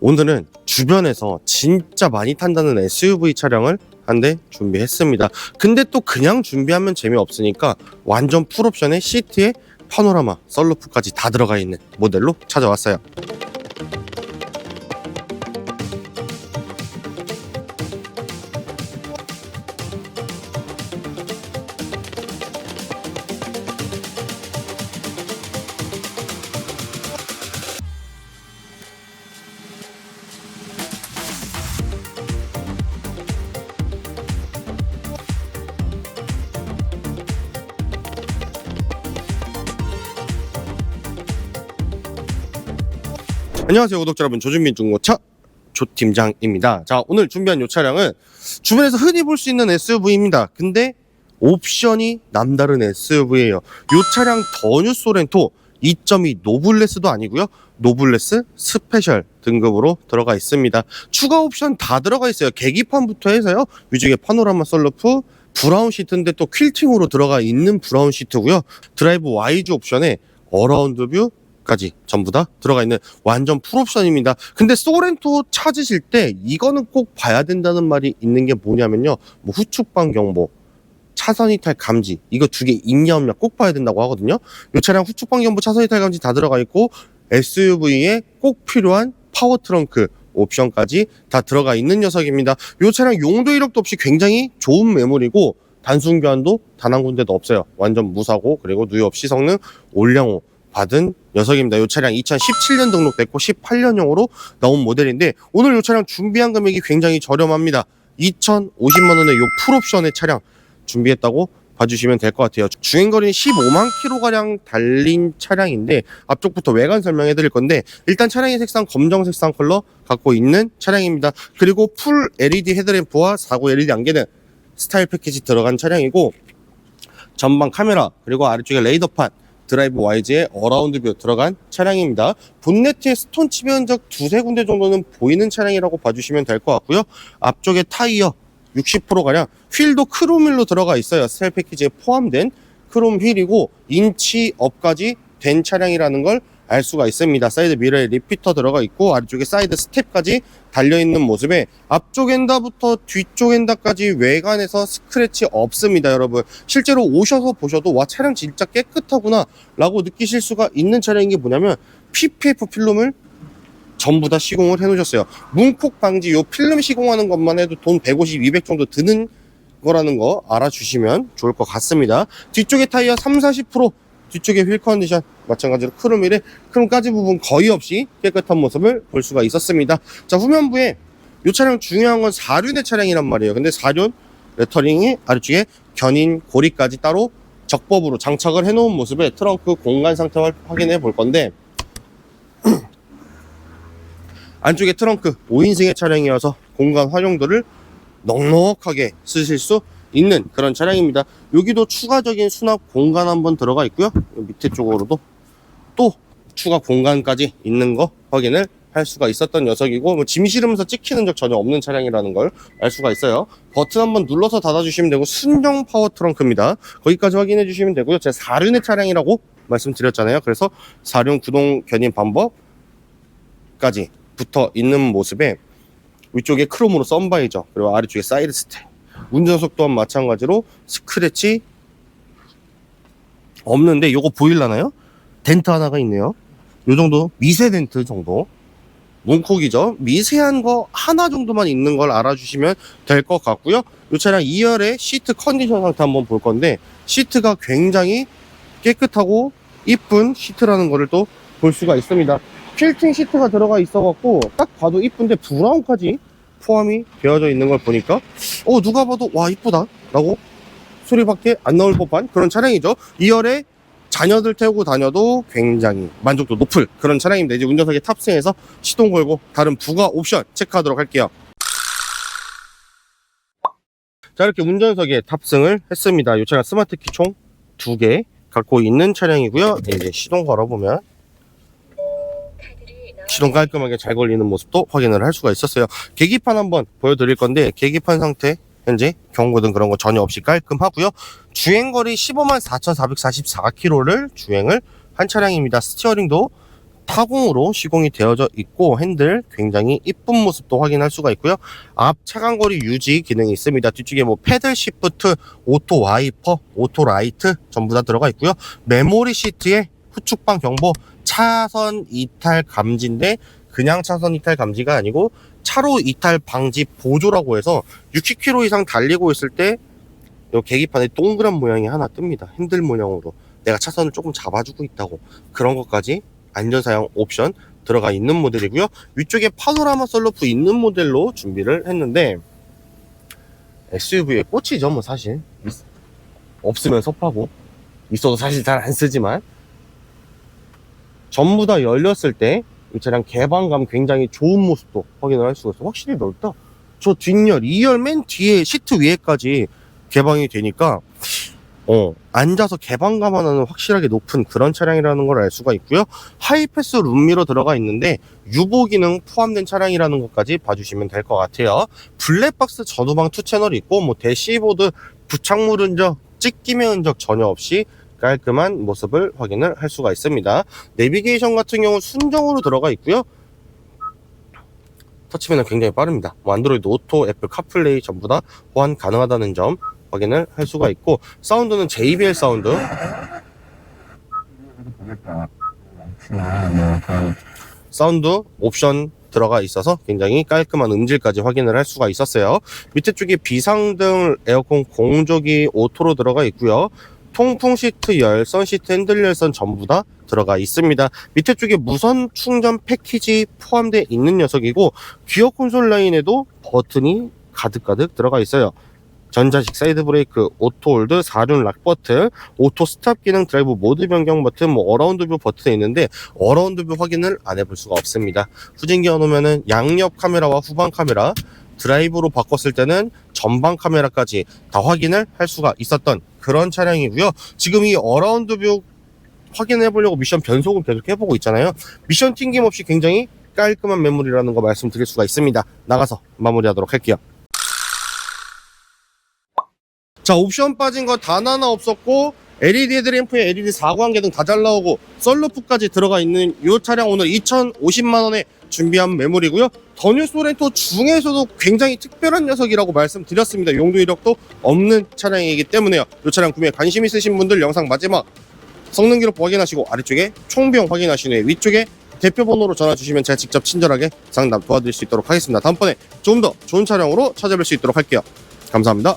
오늘은 주변에서 진짜 많이 탄다는 SUV 차량을 한 대 준비했습니다. 근데 또 그냥 준비하면 재미없으니까 완전 풀옵션의 시트에 파노라마, 썰루프까지 다 들어가 있는 모델로 찾아왔어요. 안녕하세요 구독자 여러분. 조준민 중고차 조팀장입니다. 자 오늘 준비한 이 차량은 주변에서 흔히 볼 수 있는 SUV입니다. 근데 옵션이 남다른 SUV예요. 이 차량 더뉴 소렌토 2.2 노블레스도 아니고요. 노블레스 스페셜 등급으로 들어가 있습니다. 추가 옵션 다 들어가 있어요. 계기판부터 해서요. 위쪽에 파노라마 썰루프 브라운 시트인데 또 퀼팅으로 들어가 있는 브라운 시트고요. 드라이브 와이즈 옵션에 어라운드 뷰 까지 전부 다 들어가 있는 완전 풀옵션입니다. 근데 소렌토 찾으실 때 이거는 꼭 봐야 된다는 말이 있는 게 뭐냐면요. 뭐 후축방 경보, 차선 이탈 감지 이거 두 개 있냐 없냐 꼭 봐야 된다고 하거든요. 이 차량 후축방 경보, 차선 이탈 감지 다 들어가 있고 SUV에 꼭 필요한 파워 트렁크 옵션까지 다 들어가 있는 녀석입니다. 이 차량 용도 이력도 없이 굉장히 좋은 매물이고 단순 교환도 단 한 군데도 없어요. 완전 무사고 그리고 누유 없이 성능 올량호 받은 녀석입니다. 이 차량 2017년 등록됐고 18년형으로 나온 모델인데 오늘 이 차량 준비한 금액이 굉장히 저렴합니다. 2,050만 원의 이 풀옵션의 차량 준비했다고 봐주시면 될 것 같아요. 주행거리는 15만 킬로가량 달린 차량인데 앞쪽부터 외관 설명해 드릴 건데 일단 차량의 색상 검정 색상 컬러 갖고 있는 차량입니다. 그리고 풀 LED 헤드램프와 4구 LED 안개는 스타일 패키지 들어간 차량이고 전방 카메라 그리고 아래쪽에 레이더판 드라이브 와이즈에 어라운드 뷰 들어간 차량입니다. 본네트에 스톤 칩 흔적 두세 군데 정도는 보이는 차량이라고 봐주시면 될 것 같고요. 앞쪽에 타이어 60%가량 휠도 크롬휠로 들어가 있어요. 스타일 패키지에 포함된 크롬 휠이고 인치 업까지 된 차량이라는 걸 알 수가 있습니다. 사이드 미러에 리피터 들어가 있고 아래쪽에 사이드 스텝까지 달려있는 모습에 앞쪽 엔다부터 뒤쪽 엔다까지 외관에서 스크래치 없습니다 여러분. 실제로 오셔서 보셔도 와 차량 진짜 깨끗하구나 라고 느끼실 수가 있는 차량인 게 뭐냐면 PPF 필름을 전부 다 시공을 해 놓으셨어요. 문콕 방지 요 필름 시공하는 것만 해도 돈 150, 200 정도 드는 거라는 거 알아주시면 좋을 것 같습니다. 뒤쪽에 타이어 3, 40% 뒤쪽에 휠 컨디션 마찬가지로 크롬휠에 크롬까지 부분 거의 없이 깨끗한 모습을 볼 수가 있었습니다. 자 후면부에 이 차량 중요한 건 4륜의 차량이란 말이에요. 근데 4륜 레터링이 아래쪽에 견인 고리까지 따로 적법으로 장착을 해 놓은 모습에 트렁크 공간 상태 를 확인해 볼 건데 안쪽에 트렁크 5인승의 차량이어서 공간 활용도를 넉넉하게 쓰실 수 있는 그런 차량입니다. 여기도 추가적인 수납 공간 한번 들어가 있고요. 요 밑에 쪽으로도 또 추가 공간까지 있는 거 확인을 할 수가 있었던 녀석이고 뭐 짐 실으면서 찍히는 적 전혀 없는 차량이라는 걸 알 수가 있어요. 버튼 한번 눌러서 닫아주시면 되고 순정 파워 트렁크입니다. 거기까지 확인해 주시면 되고요. 제가 4륜의 차량이라고 말씀드렸잖아요. 그래서 4륜 구동 견인 방법까지 붙어 있는 모습에 위쪽에 크롬으로 썬바이저 그리고 아래쪽에 사이드 스텝 운전석 또한 마찬가지로 스크래치 없는데 요거 보일라나요? 덴트 하나가 있네요. 요 정도 미세 덴트 정도 문콕이죠. 미세한 거 하나 정도만 있는 걸 알아주시면 될 것 같고요. 이 차량 2열의 시트 컨디션 상태 한번 볼 건데 시트가 굉장히 깨끗하고 이쁜 시트라는 거를 또 볼 수가 있습니다. 퀼팅 시트가 들어가 있어갖고 딱 봐도 이쁜데 브라운까지 포함이 되어져 있는 걸 보니까 어 누가 봐도 와 이쁘다 라고 소리밖에 안 나올 법한 그런 차량이죠. 2열에 자녀들 태우고 다녀도 굉장히 만족도 높을 그런 차량입니다. 이제 운전석에 탑승해서 시동 걸고 다른 부가 옵션 체크하도록 할게요. 자 이렇게 운전석에 탑승을 했습니다. 이 차량 스마트 키총두개 갖고 있는 차량이고요. 이제 시동 걸어보면 시동 깔끔하게 잘 걸리는 모습도 확인을 할 수가 있었어요. 계기판 한번 보여드릴 건데 계기판 상태 현재 경고등 그런 거 전혀 없이 깔끔하고요. 주행거리 15만 4,444km를 주행을 한 차량입니다. 스티어링도 타공으로 시공이 되어져 있고 핸들 굉장히 이쁜 모습도 확인할 수가 있고요. 앞 차간거리 유지 기능이 있습니다. 뒤쪽에 뭐 패들 시프트, 오토 와이퍼, 오토 라이트 전부 다 들어가 있고요. 메모리 시트에 후측방 경보, 차선 이탈 감지인데 그냥 차선 이탈 감지가 아니고 차로 이탈 방지 보조라고 해서 60km 이상 달리고 있을 때요 계기판에 동그란 모양이 하나 뜹니다. 핸들 모양으로. 내가 차선을 조금 잡아주고 있다고. 그런 것까지 안전사양 옵션 들어가 있는 모델이고요. 위쪽에 파노라마 썰루프 있는 모델로 준비를 했는데 SUV의 꽃이죠, 뭐 사실. 있- 없으면 섭하고. 있어도 사실 잘 안 쓰지만 전부 다 열렸을 때 이 차량 개방감 굉장히 좋은 모습도 확인을 할 수가 있어. 요 확실히 넓다. 저 뒷열, 2열 맨 뒤에 시트 위에까지 개방이 되니까 어, 앉아서 개방감 하나는 확실하게 높은 그런 차량이라는 걸 알 수가 있고요. 하이패스 룸미러 들어가 있는데 유보 기능 포함된 차량이라는 것까지 봐주시면 될 것 같아요. 블랙박스 전후방 투 채널이 있고 뭐 대시보드 부착물 흔적, 찢김의 흔적 전혀 없이 깔끔한 모습을 확인을 할 수가 있습니다. 내비게이션 같은 경우 순정으로 들어가 있고요. 터치면은 굉장히 빠릅니다. 뭐 안드로이드 오토, 애플 카플레이 전부 다 호환 가능하다는 점 확인을 할 수가 있고 사운드는 JBL 사운드 사운드 옵션 들어가 있어서 굉장히 깔끔한 음질까지 확인을 할 수가 있었어요. 밑에 쪽에 비상등, 에어컨 공조기 오토로 들어가 있고요. 통풍 시트 열선, 시트 핸들 열선 전부 다 들어가 있습니다. 밑에 쪽에 무선 충전 패키지 포함되어 있는 녀석이고 기어 콘솔 라인에도 버튼이 가득가득 들어가 있어요. 전자식 사이드 브레이크, 오토 홀드, 4륜 락 버튼, 오토 스탑 기능 드라이브 모드 변경 버튼, 뭐 어라운드 뷰 버튼이 있는데 어라운드 뷰 확인을 안 해볼 수가 없습니다. 후진기 해놓으면은 양옆 카메라와 후방 카메라, 드라이브로 바꿨을 때는 전방 카메라까지 다 확인을 할 수가 있었던 그런 차량이고요. 지금 이 어라운드 뷰 확인해 보려고 미션 변속을 계속 해보고 있잖아요. 미션 튕김없이 굉장히 깔끔한 매물이라는 거 말씀드릴 수가 있습니다. 나가서 마무리하도록 할게요. 자 옵션 빠진 거 단 하나 없었고 LED 헤드램프에 LED 사광계 등 다 잘 나오고 썰루프까지 들어가 있는 이 차량 오늘 2,050만 원에 준비한 매물이고요. 더뉴 소렌토 중에서도 굉장히 특별한 녀석이라고 말씀드렸습니다. 용도 이력도 없는 차량이기 때문에요. 이 차량 구매에 관심 있으신 분들 영상 마지막 성능 기록 확인하시고 아래쪽에 총비용 확인하신 후에 위쪽에 대표 번호로 전화 주시면 제가 직접 친절하게 상담 도와드릴 수 있도록 하겠습니다. 다음번에 좀 더 좋은 차량으로 찾아뵐 수 있도록 할게요. 감사합니다.